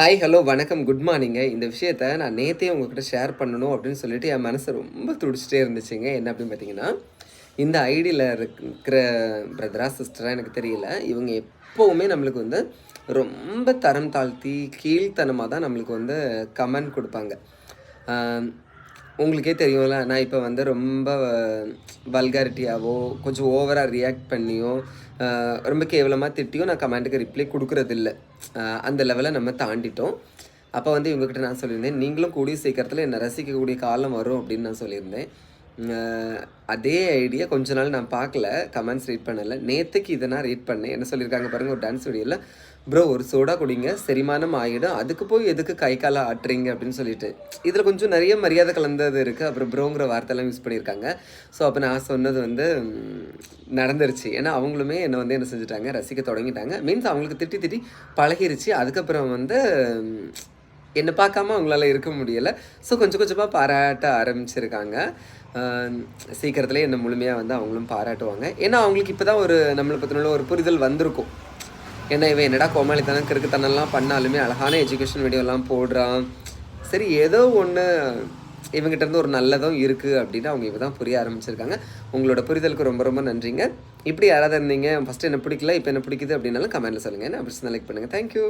Hi hello வணக்கம் good மார்னிங்க இந்த விஷயத்த நான் நேற்றே உங்ககிட்ட ஷேர் பண்ணணும் அப்படின்னு சொல்லிட்டு என் மனசு ரொம்ப துடிச்சிட்டே இருந்துச்சுங்க. என்ன அப்படின்னு பார்த்தீங்கன்னா இந்த ஐடியில் இருக்கிற பிரதரா சிஸ்டராக எனக்கு தெரியல. இவங்க எப்போவுமே நம்மளுக்கு வந்து ரொம்ப தரம் தாழ்த்தி கீழ்த்தனமாக தான் நம்மளுக்கு வந்து கமெண்ட் கொடுப்பாங்க. உங்களுக்கே தெரியும்ல நான் இப்போ வந்து ரொம்ப வல்காரிட்டியாவோ கொஞ்சம் ஓவராக ரியாக்ட் பண்ணியோ ரொம்ப கேவலமாக திட்டியோ நான் கமெண்ட்டுக்கு ரிப்ளை கொடுக்குறதில்ல. அந்த லெவலை நம்ம தாண்டிட்டோம். அப்போ வந்து இவங்ககிட்ட நான் சொல்லியிருந்தேன் நீங்களும் கூடிய சீக்கிரத்தில் என்னை ரசிக்கக்கூடிய காலம் வரும் அப்படின்னு நான் சொல்லியிருந்தேன். அதே ஐடியா கொஞ்ச நாள் நான் பார்க்கல கமெண்ட்ஸ் ரீட் பண்ணலை. நேற்றுக்கு இதை நான் ரீட் பண்ணேன். என்ன சொல்லியிருக்காங்க பாருங்கள் ஒரு டான்ஸ் வீடியோவில் ப்ரோ ஒரு சோடா குடிங்க செரிமானம் ஆகிடும் அதுக்கு போய் எதுக்கு கை காலை ஆட்டுறீங்க? அப்படின்னு சொல்லிட்டு. இதில் கொஞ்சம் நிறைய மரியாதை கலந்தது இருக்குது அப்புறம் ப்ரோங்கிற வார்த்தைலாம் யூஸ் பண்ணியிருக்காங்க. ஸோ அப்போ நான் சொன்னது வந்து நடந்துருச்சு. ஏன்னா அவங்களுமே என்னை வந்து என்ன செஞ்சுட்டாங்க ரசிக்க தொடங்கிட்டாங்க. மீன்ஸ் அவங்களுக்கு திட்டி திட்டி பழகிருச்சு. அதுக்கப்புறம் வந்து என்னை பார்க்காம அவங்களால இருக்க முடியலை. ஸோ கொஞ்சம் கொஞ்சமாக பாராட்ட ஆரம்பிச்சிருக்காங்க. சீக்கிரத்துலேயே என்னை முழுமையாக வந்து அவங்களும் பாராட்டுவாங்க. ஏன்னா அவங்களுக்கு இப்போ தான் ஒரு நம்மளை பற்றின ஒரு புரிதல் வந்திருக்கும். ஏன்னா இவன் என்னடா கோமாளித்தனம் கிறுக்குத்தனம்லாம் பண்ணாலுமே அழகான எஜுகேஷன் வீடியோலாம் போடுறான். சரி ஏதோ ஒன்று இவங்ககிட்ட இருந்து ஒரு நல்லதும் இருக்குது அப்படின்னு அவங்க இப்போ தான் புரிய ஆரம்பிச்சிருக்காங்க. உங்களோட புரிதலுக்கு ரொம்ப ரொம்ப நன்றிங்க. இப்படி யாராவது இருந்தீங்க ஃபஸ்ட்டு என்ன பிடிக்கல இப்போ என்ன பிடிக்குது அப்படின்னாலும் கமெண்ட்டில் சொல்லுங்கள் என்ன அப்படி லைக் பண்ணுங்கள் தேங்க்யூ